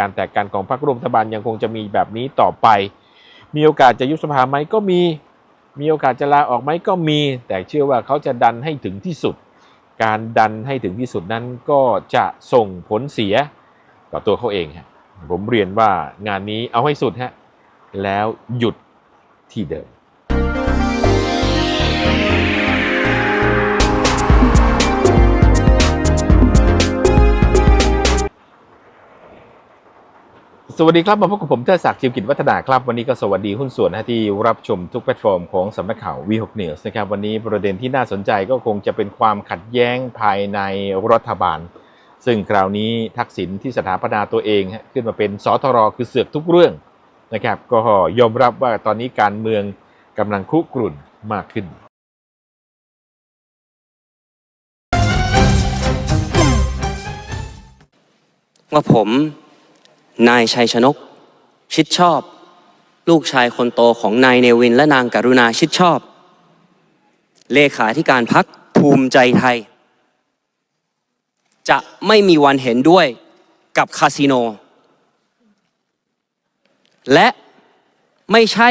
การแตกกันของพรรคร่วมรัฐบาลยังคงจะมีแบบนี้ต่อไป มีโอกาสจะยุบสภาไหมก็มี มีโอกาสจะลาออกไหมก็มี แต่เชื่อว่าเขาจะดันให้ถึงที่สุด การดันให้ถึงที่สุดนั้นก็จะส่งผลเสียต่อตัวเขาเองฮะผมเรียนว่างานนี้เอาให้สุดฮะแล้วหยุดที่เดิม สวัสดีครับ มาพบกับผมเทอศักดิ์จิมกิจวัฒนาครับ วันนี้ก็สวัสดีหุ้นส่วนที่รับชมทุกแพลตฟอร์มของสำนักข่าววีหกเนียสนะครับ วันนี้ประเด็นที่น่าสนใจก็คงจะเป็นความขัดแย้งภายในรัฐบาล ซึ่งคราวนี้ทักษิณที่สถาปนาตัวเอง ขึ้นมาเป็นสทรคือเสือกทุกเรื่องนะครับก็ยอมรับว่าตอนนี้การเมืองกำลังคุกรุ่นมากขึ้นว่าผม นายชัยชนก ชิดชอบ ลูกชายคนโตของนายเนวิน และนางกรุณาชิดชอบ เลขาธิการพักภูมิใจไทย จะไม่มีวันเห็นด้วยกับคาสิโน และไม่ใช่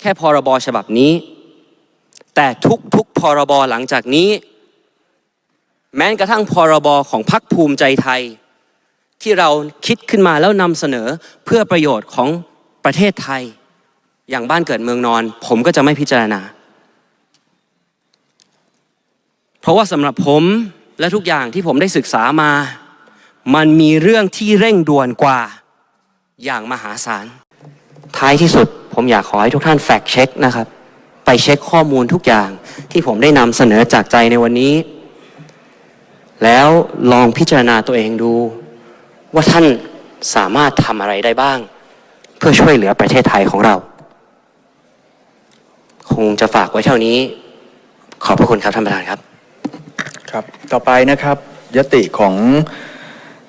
แค่พรบฉบับนี้ แต่ทุกๆพรบหลังจากนี้ แม้กระทั่งพรบของพักภูมิใจไทย ที่เราคิดขึ้นมาแล้วนำเสนอเพื่อประโยชน์ของประเทศไทย อย่างบ้านเกิดเมืองนอน ผมก็จะไม่พิจารณา เพราะว่าสำหรับผมและทุกอย่างที่ผมได้ศึกษามา มันมีเรื่องที่เร่งด่วนกว่าอย่างมหาศาล ท้ายที่สุดผมอยากขอให้ทุกท่านแฟกเช็คนะครับ ไปเช็คข้อมูลทุกอย่างที่ผมได้นำเสนอจากใจในวันนี้ แล้วลองพิจารณาตัวเองดู ว่าท่านสามารถทำอะไรได้บ้าง เพื่อช่วยเหลือประเทศไทยของเรา คงจะฝากไว้เท่านี้ ขอบพระคุณครับท่านประธานครับ ครับ ต่อไปนะครับ ยติของ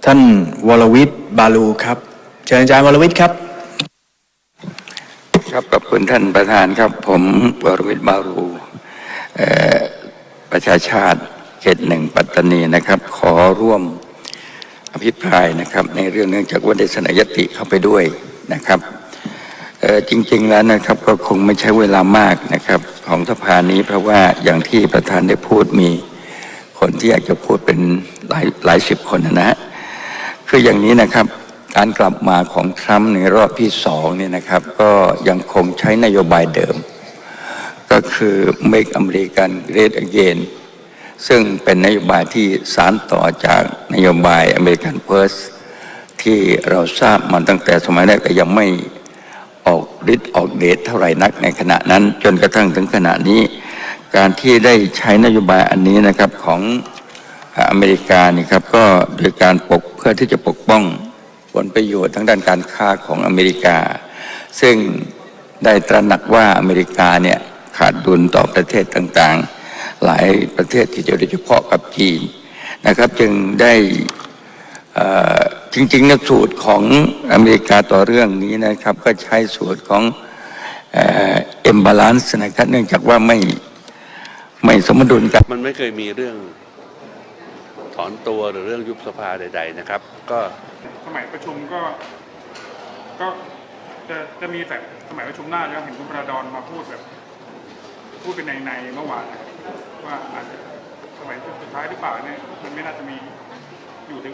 ท่านวรวิทย์บาลูครับ เชิญอาจารย์วรวิทย์ครับ ครับขอบคุณท่านประธานครับ ผมวรวิทย์บารูเอ่อประชาชาติเขตหนึ่งปัตตานีนะครับ ขอร่วม อภิปรายนะครับ ในเรื่องเนื่องจากว่าได้เสนอยติเข้าไปด้วยนะครับจริง ๆแล้วนะครับก็คงไม่ใช้เวลามากนะครับ ของสภานี้เพราะว่าอย่างที่ประธานได้พูดมีคนที่อยากจะพูดเป็นหลายหลายสิบคนนะฮะคืออย่างนี้นะครับ การกลับมาของทรัมป์ในรอบที่สองเนี่ยนะครับ ก็ยังคงใช้นโยบายเดิม ก็คือ make America great again ซึ่งเป็นนโยบายที่สานต่อจากนโยบาย American First ที่เราทราบมาตั้งแต่สมัยแรกแต่ยังไม่ออกฤทธิ์ออกเดชเท่าไหร่นักในขณะนั้น จนกระทั่งถึงขณะนี้ การที่ได้ใช้นโยบายอันนี้นะครับของอเมริกานี่ครับก็โดยการปกเพื่อที่จะปกป้องผลประโยชน์ทางด้านการค้าของอเมริกา ซึ่งได้ตระหนักว่าอเมริกาเนี่ยขาดดุลต่อประเทศต่างๆ หลายประเทศที่โดยเฉพาะกับจีนนะครับ จึงได้เอ่อจริงๆนะสูตรของอเมริกาต่อเรื่องนี้นะครับ ก็ใช้สูตรของเอ็มบาลานซ์นะครับเนื่องจากว่าไม่ไม่สมดุลกันมันไม่เคยมีเรื่องถอนตัวหรือเรื่องยุบสภาใด ๆ นะครับ ก็สมัยประชุมก็ก็จะจะมีแต่สมัยประชุมหน้าแล้วเห็นคุณประดอนมาพูดแบบพูดเป็นในในๆเมื่อวานนะครับ ว่าอาจจะสมัยสุดท้ายหรือเปล่าเนี่ยมันไม่น่าจะมีอยู่ถึง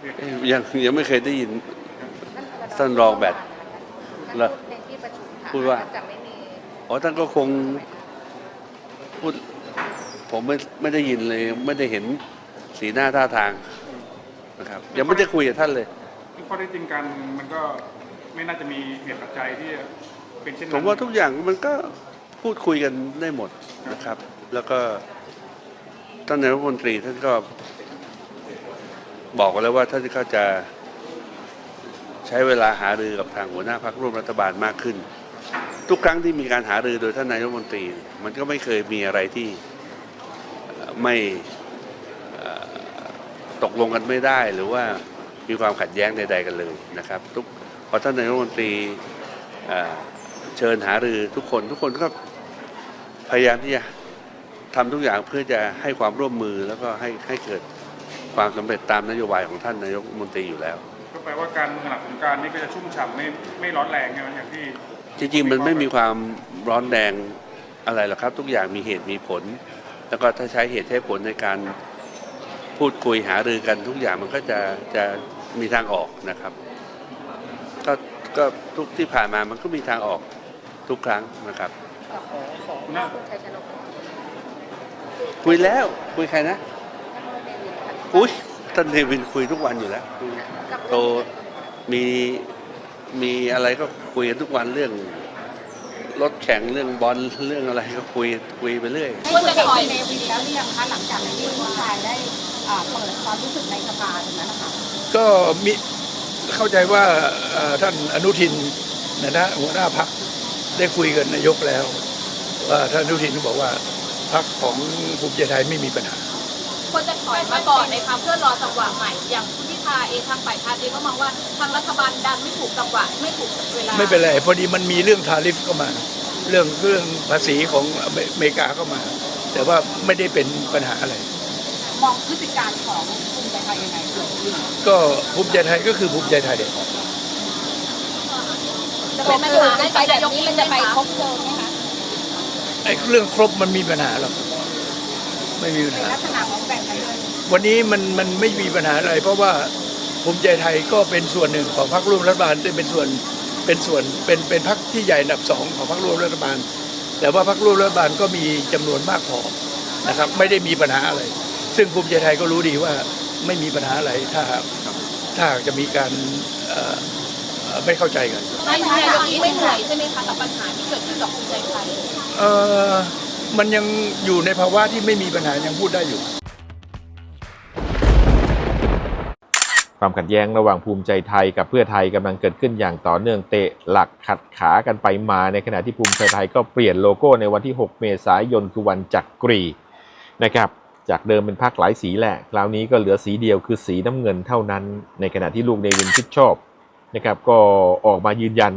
เอ๊ะยังยังไม่เคยได้ยินท่านรองแบตเหรอในที่ประชุมค่ะพูดว่าจะไม่มีอ๋อท่านก็คงพูดผมไม่ไม่ได้ยินเลย ไม่ได้เห็นสีหน้าท่าทางนะครับยังไม่ได้คุยกับท่านเลยที่ข้อได้จริงกันมันก็ไม่น่าจะมีเหตุปัจจัยที่เป็นเช่นผนั้นมว่าทุกอย่างมันก็พูดคุยกันได้หมดนะครับ แล้วก็ท่านนายกรัฐมนตรีท่านก็บอกแล้วว่าท่านก็จะใช้เวลาหารือกับทางหัวหน้าพรรคร่วมรัฐบาลมากขึ้น ทุกครั้งที่มีการหารือโดยท่านนายกรัฐมนตรี มันก็ไม่เคยมีอะไรที่ไม่ตกลงกันไม่ได้หรือว่ามีความขัดแย้งใด ๆ กันเลยนะครับทุกพอท่านนายกรัฐมนตรีเชิญหารือทุกคนทุกคนก็พยายามที่จะ ทำทุกอย่างเพื่อจะให้ความร่วมมือแล้วก็ให้ให้เกิดความสำเร็จตามนโยบายของท่านนายกรัฐมนตรีอยู่แล้ว ก็แปลว่าการเมืองหลังสงกรารนี่ก็จะชุ่มฉ่ำไม่ไม่ร้อนแรงใช่ไหมอย่างที่จริงๆมันไม่มีความร้อนแรงอะไรหรอกครับ ทุกอย่างมีเหตุมีผล แล้วก็ถ้าใช้เหตุใช้ผลในการพูดคุยหารือกันทุกอย่างมันก็จะจะมีทางออกนะครับ ก็ก็ทุกที่ผ่านมามันก็มีทางออกทุกครั้งนะครับคุณน่า คุยแล้ว คุยใครนะอุ้ยท่านเนวินคุยทุกวันอยู่แล้วโตมีมีอะไรก็คุยกันทุกวันเรื่องรถแข่งเรื่องบอลเรื่องอะไรก็คุยคุยไปเรื่อยควรจะถอยเนวินแล้วหรือยังคะหลังจากที่ผู้ชายได้อ่าเปิดความรู้สึกในสภาตรงนั้นนะคะก็มีเข้าใจว่าเอ่อท่านอนุทินนะนะหัวหน้าพักได้คุยกับนายกแล้วว่าท่านอนุทินก็บอกว่า พักของภูมิใจไทยไม่มีปัญหาควรจะถอยมาก่อนในคะเพื่อรอจังหวะใหม่ อย่างคุณพิธาเองทางฝ่ายค้านเองก็มองว่าทางรัฐบาลดันไม่ถูกจังหวะไม่ถูกเวลาไม่เป็นไรพอดีมันมีเรื่องทาริฟเข้ามา เรื่องเรื่องภาษีของอเมริกาเข้ามา แต่ว่าไม่ได้เป็นปัญหาอะไร มองพฤติการของภูมิใจไทยยังไงก็ภูมิใจไทยก็คือภูมิใจไทยเด็กจะเป็นปัญหาให้กับนายกมันจะไปครบเชิงไหมคะไอ้เรื่องครบมันมีปัญหาหรอกไม่มีปัญในหา ลักษณะของแบ่งกันเลยวันนี้มันมันไม่มีปัญหาอะไร เพราะว่าภูมิใจไทยก็เป็นส่วนหนึ่งของพรรคร่วมรัฐบาลเป็นส่วนเป็นส่วนเป็นเป็นพรรคที่ใหญ่อันดับสองของพรรคร่วมรัฐบาล แต่ว่าพรรคร่วมรัฐบาลก็มีจำนวนมากพอนะครับ ไม่ได้มีปัญหาอะไร ซึ่งภูมิใจไทยก็รู้ดีว่าไม่มีปัญหาอะไรถ้าหากถ้าหากจะมีการเอ่อเอ่อไม่เข้าใจกัน นายกนี้ไม่เหนื่อยใช่ไหมคะกับปัญหาที่เกิดขึ้นกับภูมิใจไทย เออมันยังอยู่ในภาวะที่ไม่มีปัญหายังพูดได้อยู่ ความขัดแย้งระหว่างภูมิใจไทยกับเพื่อไทยกำลังเกิดขึ้นอย่างต่อเนื่องเตะหลักขัดขากันไปมาในขณะที่ภูมิใจไทยก็เปลี่ยนโลโก้ในวันที่ 6 เมษายนคือวันจักรีนะครับจากเดิมเป็นพักหลายสีแหละ คราวนี้ก็เหลือสีเดียวคือสีน้ำเงินเท่านั้น ในขณะที่ลูกเนวินชิดชอบนะครับก็ออกมายืนยัน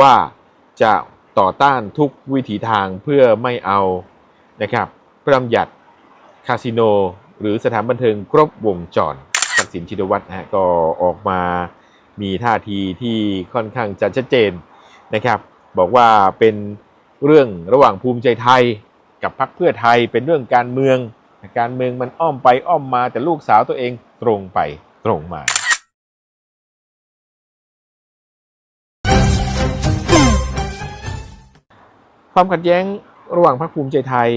ว่าจะ ต่อต้านทุกวิถีทางเพื่อไม่เอานะครับพระรำยัติคาสิโน หรือสถานบันเทิงครบวงจรทักษิณชินวัตรนะฮะก็ออกมามีท่าทีที่ค่อนข้างจะชัดเจนนะครับ บอกว่าเป็นเรื่องระหว่างภูมิใจไทยกับพรรคเพื่อไทยเป็นเรื่องการเมือง การเมืองมันอ้อมไปอ้อมมาแต่ลูกสาวตัวเองตรงไปตรงมา ความขัดแย้งระหว่างพรรคภูมิใจไทย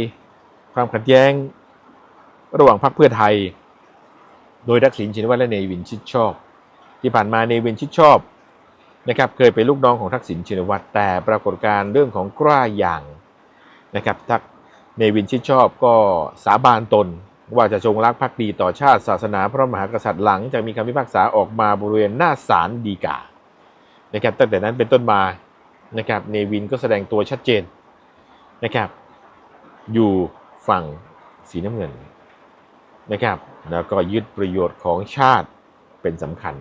ความขัดแย้งระหว่างพรรคเพื่อไทย โดยทักษิณชินวัตรและเนวินชิดชอบ ที่ผ่านมาเนวินชิดชอบนะครับเคยเป็นลูกน้องของทักษิณชินวัตรแต่ปรากฏการเรื่องของกล้าอย่างนะครับทักเนวินชิดชอบก็สาบานตนว่าจะจงรักภักดีต่อชาติศาสนาพระมหากษัตริย์หลังจากมีคำพิพากษาออกมาบริเวณหน้าศาลฎีกานะครับตั้งแต่นั้นเป็นต้นมานะครับเนวินก็แสดงตัวชัดเจน นะครับ อยู่ฝั่งสีน้ำเงินนะครับ แล้วก็ยึดประโยชน์ของชาติเป็นสำคัญ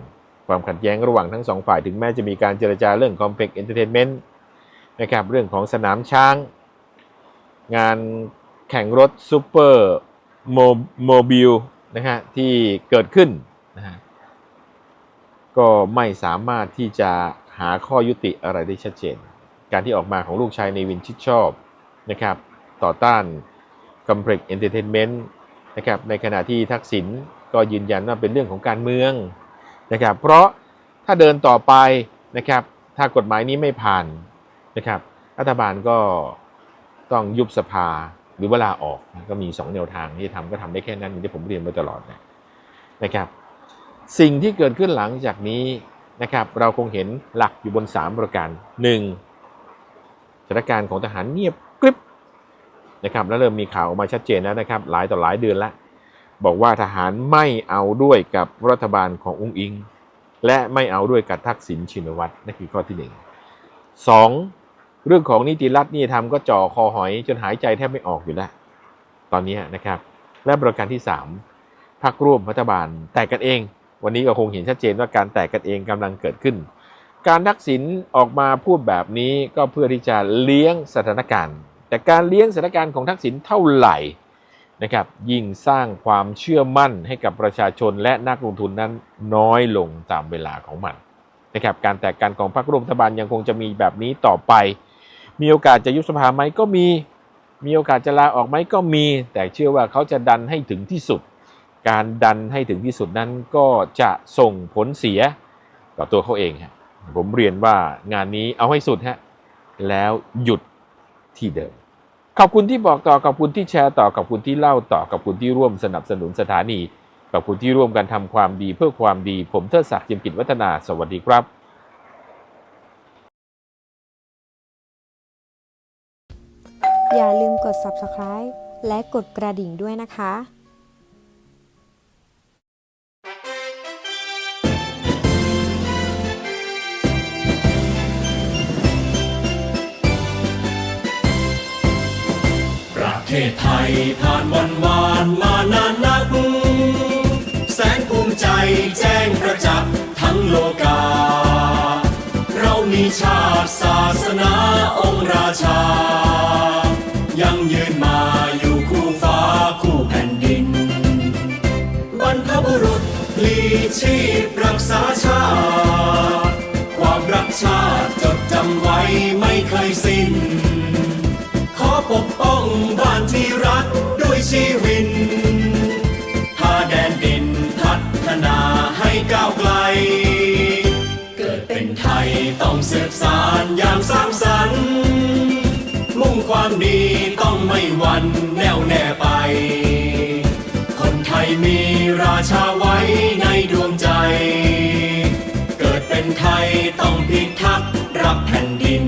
ความขัดแย้งระหว่างทั้งสองฝ่ายถึงแม้จะมีการเจรจาเรื่อง Complex Entertainment นะครับ เรื่องของสนามช้าง งานแข่งรถซูเปอร์โมบิลนะฮะที่เกิดขึ้นนะฮะก็ไม่สามารถที่จะหาข้อยุติอะไรได้ชัดเจน การที่ออกมาของลูกชายในวินชิดชอบ นะครับต่อต้าน Complex Entertainment นะครับในขณะที่ทักษิณก็ยืนยันว่าเป็นเรื่องของการเมืองนะครับเพราะถ้าเดินต่อไปนะครับถ้ากฎหมายนี้ไม่ผ่านนะครับรัฐบาลก็ต้องยุบสภาหรือเวลาออกก็มี 2 แนวทางที่จะทำก็ทำได้แค่นั้นที่ผมเรียนมาตลอดนะนะครับ สิ่งที่เกิดขึ้นหลังจากนี้นะครับ เราคงเห็นหลักอยู่บน 3 ประการ 1. สถานการณ์ของทหารเงียบ นะครับแล้วเริ่มมีข่าวออกมาชัดเจนแล้วนะครับ หลายต่อหลายเดือนแล้ว บอกว่าทหารไม่เอาด้วยกับรัฐบาลของอุ้งอิง และไม่เอาด้วยกับทักษิณชินวัตรนั่นคือข้อที่หนึ่งสองเรื่องของนิติรัฐนี่ทำก็จ่อคอหอยจนหายใจแทบไม่ออกอยู่แล้ว ตอนนี้นะครับ และประการที่สามพรรคร่วมรัฐบาลแตกกันเอง วันนี้ก็คงเห็นชัดเจนว่าการแตกกันเองกำลังเกิดขึ้น การทักษิณออกมาพูดแบบนี้ก็เพื่อที่จะเลี้ยงสถานการณ์ แต่การเลี้ยงสถานการณ์ของทักษิณเท่าไหร่นะครับยิ่งสร้างความเชื่อมั่นให้กับประชาชนและนักลงทุนนั้นน้อยลงตามเวลาของมันนะครับการแตกกันของพรรคร่วมรัฐบาลยังคงจะมีแบบนี้ต่อไป มีโอกาสจะยุบสภาไหมก็มี มีโอกาสจะลาออกไหมก็มี แต่เชื่อว่าเขาจะดันให้ถึงที่สุด การดันให้ถึงที่สุดนั้นก็จะส่งผลเสียต่อตัวเขาเองฮะผมเรียนว่างานนี้เอาให้สุดฮะแล้วหยุดที่เดิม ขอบคุณที่บอกต่อขอบคุณที่แชร์ต่อขอบคุณที่เล่าต่อขอบคุณที่ร่วมสนับสนุนสถานีขอบคุณที่ร่วมกันทำความดีเพื่อความดี ผมเทิดศักดิ์เจียมกิจวัฒนา สวัสดีครับอย่าลืมกด subscribe และกดกระดิ่งด้วยนะคะ ศไทยผ่านวันวานมานานนัก แสนภูมิใจแจ้งประจักษ์ทั้งโลกา เรามีชาติศาสนาองค์ราชา ยังยืนมาอยู่คู่ฟ้าคู่แผ่นดิน บรรพบุรุษลีชีพรักษาชาติ ความรักชาติ ปกป้องบ้านที่รักด้วยชีวิตพาแดนดินพัฒนาให้ก้าวไกล เกิดเป็นไทยต้องสืบสารอย่างสร้างสรรค์ มุ่งความดีต้องไม่หวั่นแน่วแน่ไป คนไทยมีราชาไว้ในดวงใจ เกิดเป็นไทยต้องพิทักษ์รักแผ่นดิน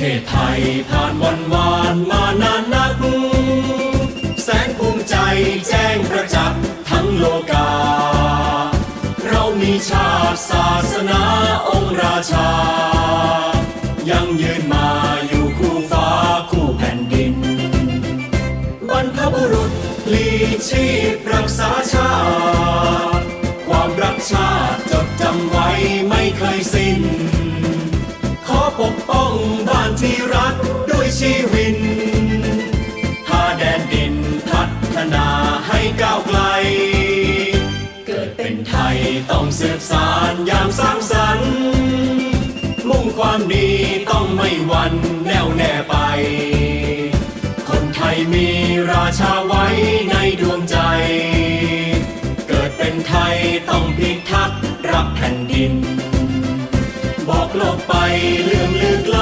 เทศไทยผ่านวันวานมานานนัก แสนภูมิใจแจ้งประจักษ์ทั้งโลกา เรามีชาติศาสนาองค์ราชา ยังยืนมาอยู่คู่ฟ้าคู่แผ่นดิน บรรพบุรุษลีชีพรักษาชาติ ความรักชาติจดจำไว้ไม่เคยสิ้น ปกป้องบ้านที่รักด้วยชีวิตพาแดนดินพัฒนาให้ก้าวไกล เกิดเป็นไทยต้องสืบสารยางสร้างสรรค์ มุ่งความดีต้องไม่หวั่นแน่วแน่ไป คนไทยมีราชาไว้ในดวงใจ เกิดเป็นไทยต้องพิทักษ์รักแผ่นดิน ลบไปเลื่อมลือไกล